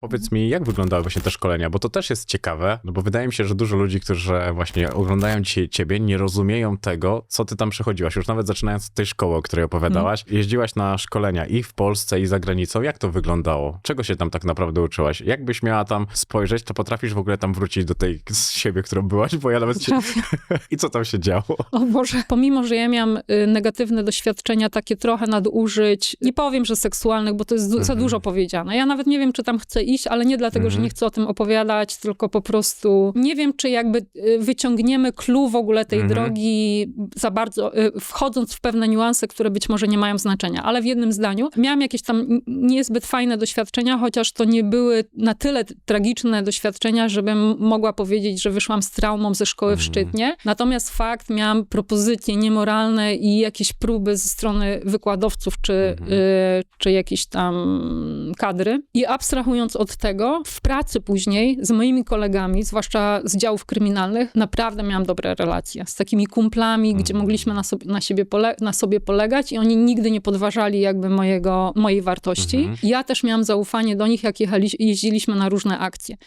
Powiedz mi, jak wyglądały właśnie te szkolenia, bo to też jest ciekawe, no bo wydaje mi się, że dużo ludzi, którzy właśnie oglądają dzisiaj ciebie, nie rozumieją tego, co ty tam przechodziłaś. Już nawet zaczynając od tej szkoły, o której opowiadałaś, jeździłaś na szkolenia i w Polsce, i za granicą. Jak to wyglądało? Czego się tam tak naprawdę uczyłaś? Jakbyś miała tam spojrzeć, to potrafisz w ogóle tam wrócić do tej z siebie, którą byłaś, bo ja nawet się... I co tam się działo? O Boże, pomimo, że ja miałam y, negatywne doświadczenia, takie trochę nadużyć, nie powiem, że seksualnych, bo to jest za Mhm. dużo powiedziane. Ja nawet nie wiem, czy tam chcę iść, ale nie dlatego, że Mhm. nie chcę o tym opowiadać, tylko po prostu nie wiem, czy jakby y, wyciągniemy clue w ogóle tej Mhm. drogi za bardzo, y, wchodząc w pewne niuanse, które być może nie mają znaczenia. Ale w jednym zdaniu miałam jakieś tam niezbyt fajne doświadczenia, chociaż to nie były na tyle tragiczne doświadczenia, żebym mogła powiedzieć, że wyszłam z traumą ze szkoły w Mhm. Szczytnie. Natomiast fakt, miałam propozycje niemoralne i jakieś próby ze strony wykładowców czy, Mhm. y, czy jakieś tam kadry. I abstrahując od tego, w pracy później z moimi kolegami, zwłaszcza z działów kryminalnych, naprawdę miałam dobre relacje z takimi kumplami, gdzie Mhm. mogliśmy na sobie, na, siebie pole, na sobie polegać i oni nigdy nie podważali jakby mojego, mojej wartości. Mhm. Ja też miałam zaufanie do nich, jak jechali, jeździliśmy na różne akcje.